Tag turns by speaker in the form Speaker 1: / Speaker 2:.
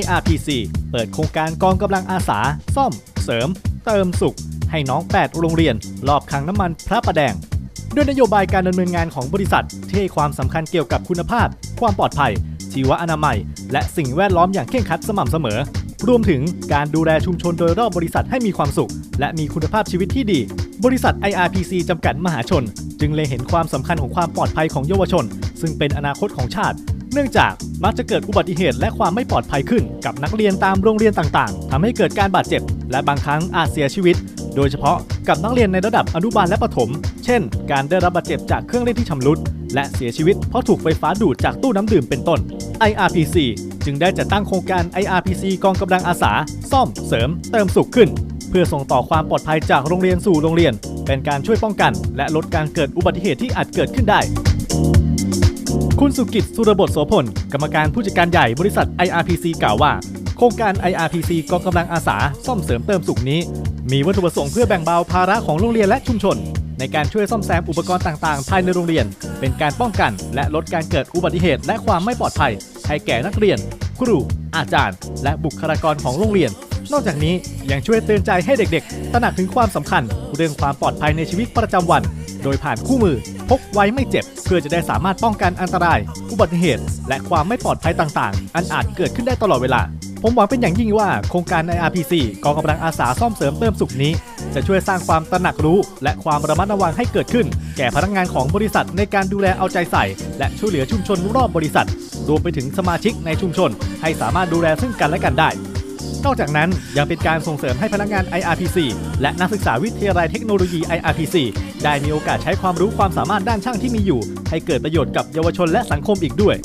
Speaker 1: IRPC เปิดโครงการกองกำลังอาสา ซ่อม เสริม เติมสุข ให้น้อง 8 โรงเรียน รอบคังน้ำมันพระประแดง ด้วยนโยบายการดำเนินงานของบริษัท ที่ให้ความสำคัญเกี่ยวกับคุณภาพ ความปลอดภัย ชีวอนามัย และสิ่งแวดล้อมอย่างเคร่งครัดสม่ำเสมอ รวมถึงการดูแลชุมชนโดยรอบบริษัทให้มีความสุข และมีคุณภาพชีวิตที่ดี บริษัท IRPC จำกัดมหาชน จึงเล็งเห็นความสำคัญของความปลอดภัยของเยาวชน ซึ่งเป็นอนาคตของชาติ เนื่องจากมักจะเกิดอุบัติเหตุและความไม่ปลอดภัยขึ้น กับนักเรียนตามโรงเรียนต่างๆทำให้เกิดการบาดเจ็บ และบางครั้งอาจเสียชีวิต โดยเฉพาะกับนักเรียนในระดับอนุบาลและประถม เช่น การได้รับบาดเจ็บจากเครื่องเล่นที่ชำรุด และเสียชีวิตเพราะถูกไฟฟ้าดูดจากตู้น้ำดื่มเป็นต้น IRPC จึงได้จัดตั้งโครงการ IRPC กองกำลังอาสา ซ่อม เสริม เติมสุขขึ้น เพื่อส่งต่อความปลอดภัยจากโรงเรียนสู่โรงเรียน เป็นการช่วยป้องกัน และลดการเกิดอุบัติเหตุที่อาจเกิดขึ้นได้ คุณสุกิจสุรบทโสพล กรรมการผู้จัดการใหญ่บริษัท IRPC กล่าวว่า โครงการ IRPC กองกำลังอาสาซ่อมเสริมเติมสุขนี้ มีวัตถุประสงค์เพื่อแบ่งเบาภาระของโรงเรียนและชุมชน ในการช่วยซ่อมแซมอุปกรณ์ต่างๆ ภายในโรงเรียน เป็นการป้องกัน และลดการเกิดอุบัติเหตุและความไม่ปลอดภัย ให้แก่นักเรียน ครู อาจารย์ และบุคลากรของโรงเรียน นอกจากนี้ยังช่วยเตือนใจให้เด็กๆ ตระหนักถึงความสำคัญ เรื่องความปลอดภัยในชีวิตประจำวัน โดยผ่านคู่มือ พกไว้ไม่เจ็บ เพื่อจะได้สามารถป้องกันอันตราย อุบัติเหตุ และความไม่ปลอดภัยต่างๆ อันอาจเกิดขึ้นได้ตลอดเวลา ผมหวังเป็นอย่างยิ่งว่าโครงการใน RPC กองกำลังอาสาซ่อมเสริมเติมสุขนี้ จะช่วยสร้างความตระหนักรู้ และความระมัดระวังให้เกิดขึ้น แก่พนักงานของบริษัทในการดูแลเอาใจใส่ และช่วยเหลือชุมชนรอบบริษัท รวมไปถึงสมาชิกในชุมชน ให้สามารถดูแลซึ่งกันและกันได้ นอกจากนั้นยังเป็นการส่งเสริมให้พนักงาน IRPC และนักศึกษาวิทยาลัยเทคโนโลยี IRPC ได้มีโอกาสใช้ความรู้ความสามารถด้านช่างที่มีอยู่ ให้เกิดประโยชน์กับเยาวชนและสังคมอีกด้วย